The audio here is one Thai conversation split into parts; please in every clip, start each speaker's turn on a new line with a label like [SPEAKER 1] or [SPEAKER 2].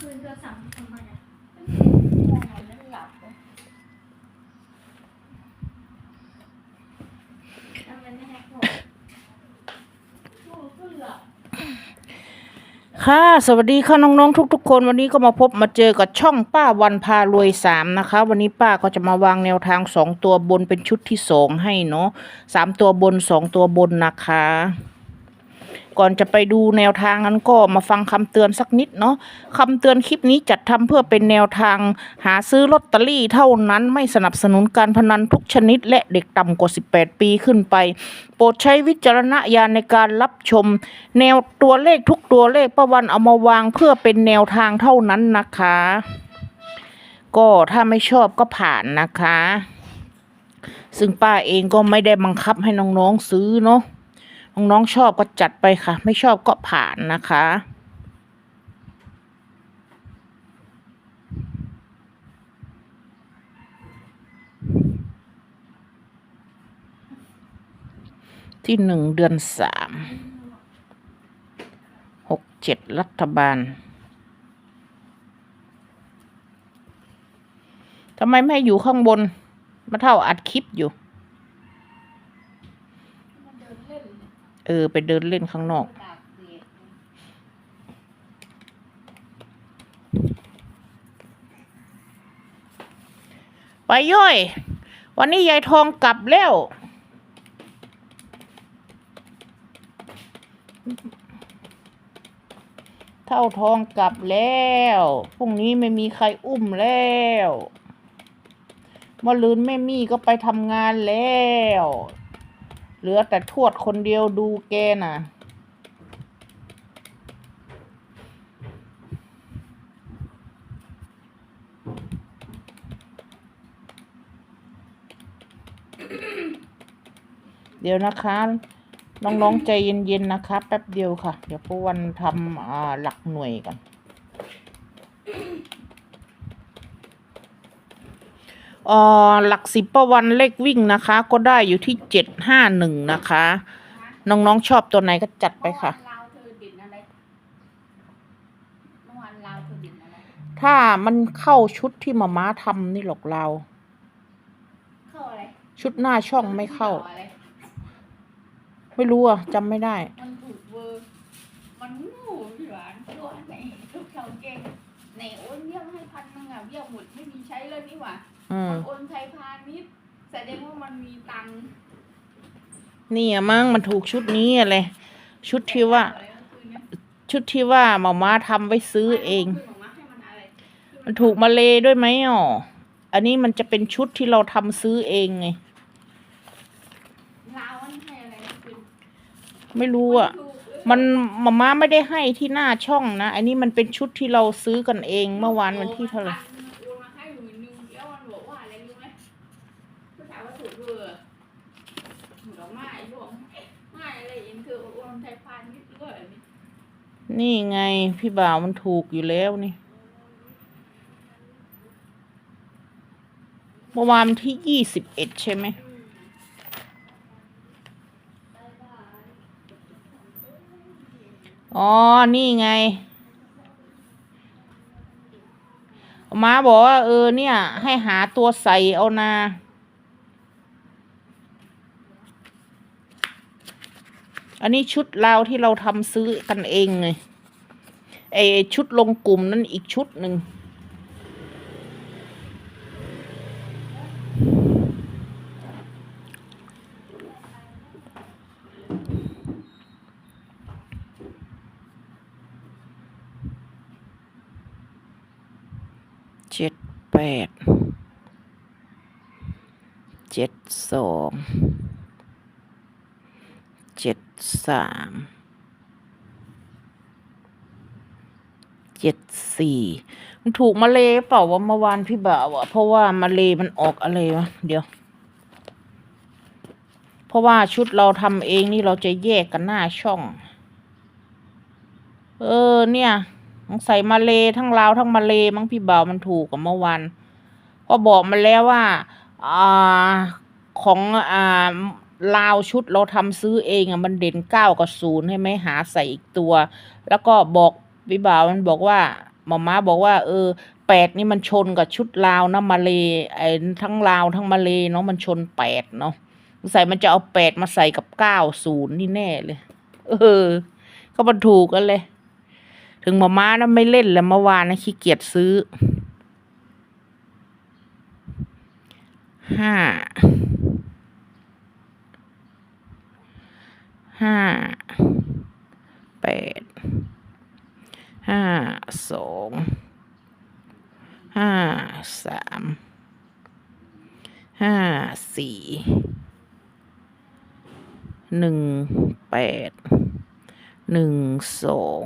[SPEAKER 1] คืนเธอสั่งทำไมอะ
[SPEAKER 2] มองมันแล้วหลับเลย
[SPEAKER 1] ทำไมไม่แฮกหมด
[SPEAKER 2] โอ้ก็หลับ
[SPEAKER 3] ค่ะ สวัสดีค่ะน้องๆทุก ๆ คนวันนี้ก็มาพบมาเจอกับช่องป้าวันพารวยสามนะคะ วันนี้ป้าก็จะมาวางแนวทางสองตัวบนเป็นชุดที่สองให้เนาะสามตัวบนสองตัวบนนะคะ ก่อนจะไปดูแนวทางนั้นก็มาฟังคำเตือนสักนิดเนาะคำเตือนคลิปนี้จัดทำเพื่อเป็นแนวทางหาซื้อลอตเตอรี่เท่านั้นไม่สนับสนุนการพนันทุกชนิด และเด็กต่ำกว่า 18 ปีขึ้นไป โปรดใช้วิจารณญาณในการรับชม แนวตัวเลขทุกตัวเลขประวันเอามาวางเพื่อเป็นแนวทางเท่านั้นนะคะ ก็ถ้าไม่ชอบก็ผ่านนะคะ ซึ่งป้าเองก็ไม่ได้บังคับให้น้องๆซื้อเนาะ น้องๆชอบก็จัดไปค่ะ ไม่ชอบก็ผ่านนะคะที่หนึ่งเดือนสามหกเจ็ดรัฐบาลทำไมไม่อยู่ข้างบน มาเท่าอัดคลิปอยู่
[SPEAKER 2] เอ
[SPEAKER 3] อ ไปเดินเล่นข้างนอก ไปย่อย วันนี้ยายทองกลับแล้ว เท่าทองกลับแล้ว พรุ่งนี้ไม่มีใครอุ้มแล้วมะลืนแม่มี่ก็ไปทำงานแล้ว เหลือแต่ทวดคนเดียวดูแกน่ะ เดี๋ยวนะคะ น้องๆใจเย็นๆนะคะ แป๊บเดียวค่ะ เดี๋ยวพวันทำอ่าหลักหน่วยกัน อ่อหลักสิบประวันเลขวิ่งนะคะ ก็ได้อยู่ที่เจ็ดห้าหนึ่งนะคะ น้องๆชอบตัวไหนก็จัดไปค่ะ
[SPEAKER 2] เมื่อวานลาวเธอเด่นอะไรเมื่อวานลาวเธอเด่นอะไร
[SPEAKER 3] ถ้ามันเข้าชุดที่มาม้าทำนี่หรอกเรา
[SPEAKER 2] เข้าอะไร
[SPEAKER 3] ชุดหน้าช่องไม่เข้า
[SPEAKER 2] อะไร
[SPEAKER 3] ไม่รู้อะจำไม่ได้
[SPEAKER 2] มันถูกเวอร์มันงูพี่หวานตัวไหนทุกเขาเก่งไหนโอนเบี้ยวให้พันนึงอะเบี้ยวหมดไม่มีใช้เลยนี่หว่า
[SPEAKER 3] อื ม
[SPEAKER 2] มันโอนไทยพาณิชย์แสดงว่ามันมีตังค์
[SPEAKER 3] นี่อะมั้งมันถูกชุดนี้อะไรชุดที่ว่า
[SPEAKER 2] อะไรเมื่อคืนเนี่ย
[SPEAKER 3] ชุดที่ว่าหมาม้าทำไว้ซื้อเอง
[SPEAKER 2] คืนออกมาให้มันอะไร
[SPEAKER 3] มันถูกมาเลด้วยไหมอ๋ออันนี้มันจะเป็นชุดที่เราทำซื้อเองไง
[SPEAKER 2] ลาวมันให้อะไรเมื่อคืน
[SPEAKER 3] ไม่รู้อะ
[SPEAKER 2] ถูกเออ
[SPEAKER 3] มันหมาม้าไม่ได้ให้ที่หน้าช่องนะ อันนี้มันเป็นชุดที่เราซื้อกันเองเมื่อวานวันที่เท่าไหร่
[SPEAKER 2] โอะไรรู้ไหมผู้ชายว่าถูกเบอร์หนูบอกไม่บอกไม่อะไรเองคือโอนไทยพาณิชย์ด้วย
[SPEAKER 3] นี่ไงพี่บ่าวมันถูกอยู่แล้วนี่เมื่อวานที่ยี่สิบเอ็ดใช่ไหมอ๋อ นี่ไง ม้าบอกว่าเออเนี่ย ให้หาตัวใส่เอานาอันนี้ชุดเราวที่เราทำซื้อกันเองไงไอชุดลงกลุ่มนั่นอีกชุดหนึ่ง เจ็ดแปดเจ็ดสองเจ็ดสามเจ็ดสี่มันถูกมาเลเปล่าว่าเมื่อวานพี่บ่าวอะเพราะว่ามาเลมันออกอะไรวะเดี๋ยว เพราะว่าชุดเราทำเองนี่เราจะแยกกันหน้าช่อง เออเนี่ย สงสัยมาเลทั้งลาวทั้งมาเลมั้งพี่บ่าวมันถูกกับเมื่อวานก็บอกมาแล้วว่าอ่าของอ่าลาวชุดเราทำซื้อเองอะมันเด่นเก้ากับศูนย์ให้ไหมหาใส่อีกตัว แล้วก็บอกพี่บ่าวมันบอกว่าหมอม้าบอกว่า เออแปดนี่มันชนกับชุดลาวนะมาเลไอ้ทั้งลาวทั้งมาเลเนาะมันชนแปดเนาะใส่มันจะเอาแปดมาใส่กับเก้าศูนย์นี่แน่เลย เออ ก็มันถูกกันเลย ถึงหมาม้านะไม่เล่นแล้วเมื่อวานนะขี้เกียจซื้อห้าห้า แปด ห้า สอง ห้า สาม ห้า สี่ หนึ่ง แปด หนึ่ง สอง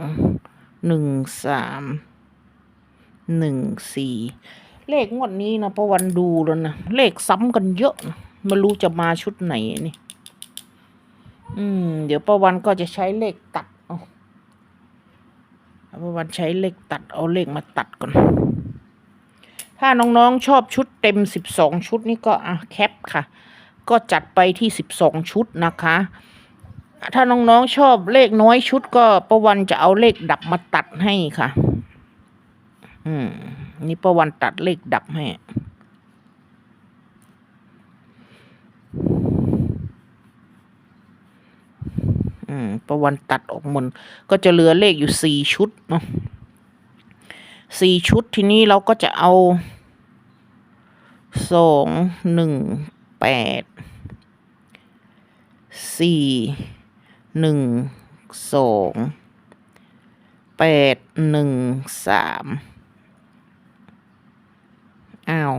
[SPEAKER 3] หนึ่ง สามหนึ่งสี่เลขงวดนี้นะประวันดูแล้วนะ เลขซ้ำกันเยอะนะไม่รู้จะมาชุดไหนนี่ อืม เดี๋ยวประวันก็จะใช้เลขตัดเอาประวันใช้เลขตัดเอาเลขมาตัดก่อน ถ้าน้องๆชอบชุดเต็มสิบสองชุดนี่ก็อะแคปค่ะ ก็จัดไปที่สิบสองชุดนะคะ ถ้าน้องๆชอบเลขน้อยชุดก็ประวันจะเอาเลขดับมาตัดให้ค่ะ อืม นี่ประวันตัดเลขดับให้อืมประวันตัดออกหมดก็จะเหลือเลขอยู่สี่ชุดเนาะสี่ชุดทีนี้เราก็จะเอาสองหนึ่งแปดสี่ หนึ่งสองแปดหนึ่งสามอ้าว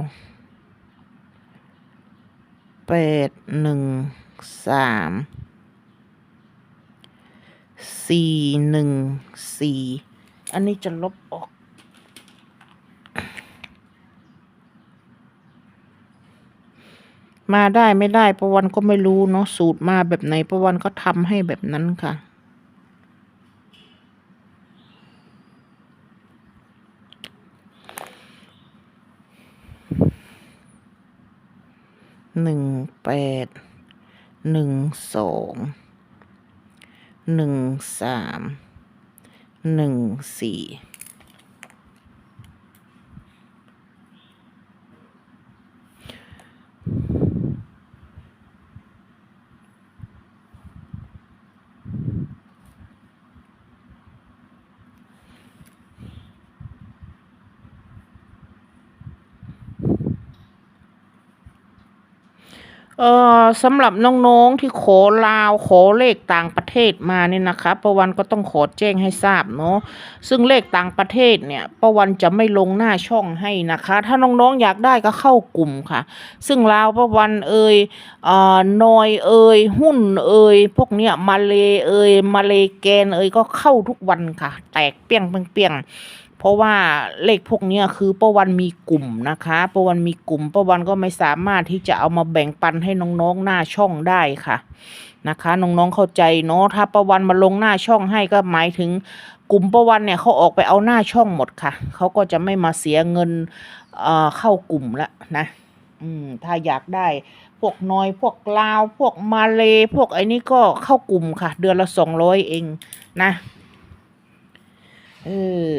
[SPEAKER 3] แปดหนึ่งสามสี่หนึ่งสี่อันนี้จะลบออก มาได้ไม่ได้ประวันก็ไม่รู้เนาะสูตรมาแบบไหนประวันก็ทำให้แบบนั้นค่ะ หนึ่งแปด หนึ่งสอง หนึ่งสาม หนึ่งสี่ เออสำหรับน้องๆที่ขอลาวขอเลขต่างประเทศมาเนี่ยนะคะประวันก็ต้องขอแจ้งให้ทราบเนาะซึ่งเลขต่างประเทศเนี่ยประวันจะไม่ลงหน้าช่องให้นะคะ ถ้าน้องๆอยากได้ก็เข้ากลุ่มค่ะ ซึ่งลาวประวันเอ่ยเอ่อนอยเอ่ยหุ้นเอ่ยพวกเนี้ยมาเลเอ่ยมาเลแกนเอ่ยก็เข้าทุกวันค่ะ แตกเปี้ยงเปี้ยงๆ เพราะว่าเลขพวกนี้คือป้าวันมีกลุ่มนะคะป้าวันมีกลุ่มป้าวันก็ไม่สามารถที่จะเอามาแบ่งปันให้น้องๆหน้าช่องได้ค่ะนะคะน้องๆเข้าใจเนาะถ้าป้าวันมาลงหน้าช่องให้ก็หมายถึงกลุ่มป้าวันเนี่ยเขาออกไปเอาหน้าช่องหมดค่ะเขาก็จะไม่มาเสียเงินเอ่อเข้ากลุ่มละนะอืมถ้าอยากได้พวกน้อยพวกลาว พวกมาเลพวกไอ้นี่ก็เข้ากลุ่มค่ะ เดือนละสองร้อยเองนะเออ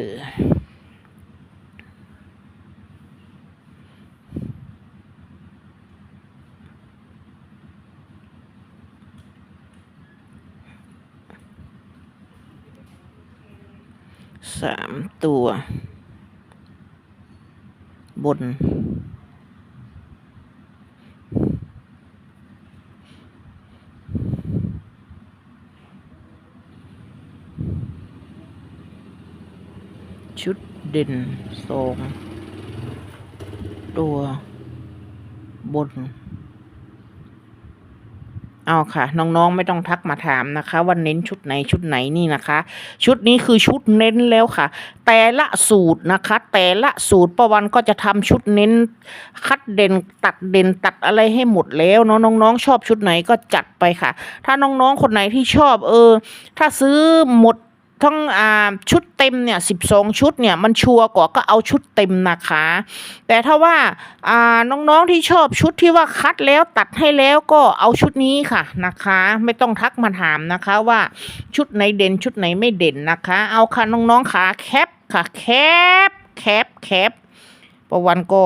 [SPEAKER 3] สามตัว บน ชุดเด่นสองตัว บน เอาค่ะน้องๆไม่ต้องทักมาถามนะคะ ว่าเน้นชุดไหนชุดไหนนี่นะคะ ชุดนี้คือชุดเน้นแล้วค่ะ แต่ละสูตรนะคะ แต่ละสูตรประวันก็จะทำชุดเน้น คัดเด่นตัดเด่นตัดอะไรให้หมดแล้วเนาะน้องๆ ชอบชุดไหนก็จัดไปค่ะ ถ้าน้องๆคนไหนที่ชอบเออ ถ้าซื้อหมด ทั้งอ่าชุดเต็มเนี่ยสิบสองชุดเนี่ยมันชัวร์กว่าก็เอาชุดเต็มนะคะ แต่ถ้าว่าอ่าน้องๆที่ชอบชุดที่ว่าคัดแล้วตัดให้แล้วก็เอาชุดนี้ค่ะนะคะ ไม่ต้องทักมาถามนะคะว่าชุดไหนเด่นชุดไหนไม่เด่นนะคะ เอาค่ะน้องๆขาแคปค่ะแคปแคปแคปประวันก็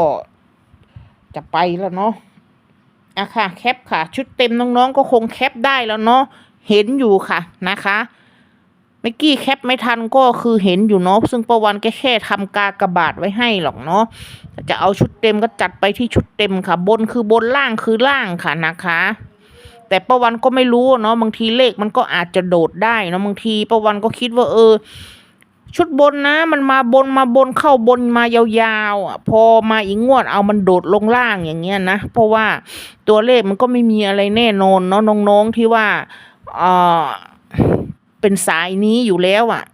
[SPEAKER 3] จะไปแล้วเนาะอะค่ะแคปค่ะ ชุดเต็มน้องๆก็คงแคปได้แล้วเนาะเห็นอยู่ค่ะนะคะ เมื่อกี้แคปไม่ทันก็คือเห็นอยู่เนาะซึ่งประวันแก็แค่ทำกากระบาทไว้ให้หรอกเนาะจะเอาชุดเต็มก็จัดไปที่ชุดเต็มค่ะ บนคือบนล่างคือล่างค่ะนะคะแต่ประวันก็ไม่รู้เนาะบางทีเลขมันก็อาจจะโดดได้เนาะบางทีประวันก็คิดว่าเออ ชุดบนนะ มันมาบนมาบนเข้าบนมายาวๆอะพอมาอีกงวดเอามันโดดลงล่างอย่างเงี้ยนะเพราะว่าตัวเลขมันก็ไม่มีอะไรแน่นอนเนาะน้องๆที่ว่าเออ เป็นสายนี้อยู่แล้วอะ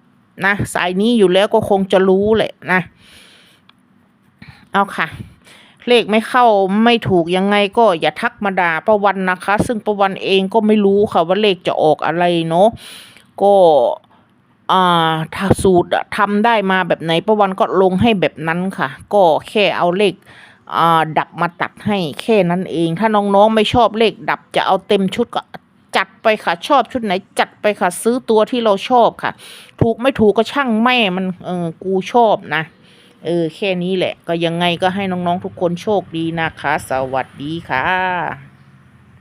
[SPEAKER 3] นะสายนี้อยู่แล้วก็คงจะรู้แหละนะ เอาค่ะ เลขไม่เข้าไม่ถูกยังไงก็อย่าทักมาด่าประวันนะคะ ซึ่งประวันเองก็ไม่รู้ค่ะว่าเลขจะออกอะไรเนาะก็อ่าถ้าสูตรทำได้มาแบบไหนประวันก็ลงให้แบบนั้นค่ะ ก็แค่เอาเลขอ่าดับมาตัดให้แค่นั้นเอง ถ้าน้องๆไม่ชอบเลขดับจะเอาเต็มชุดก็ จัดไปค่ะชอบชุดไหนจัดไปค่ะ ซื้อตัวที่เราชอบค่ะ ถูกไม่ถูกก็ช่างแม่มันเออกูชอบนะ เออ แค่นี้แหละ ก็ยังไงก็ให้น้องๆทุกคนโชคดีนะคะ สวัสดีค่ะ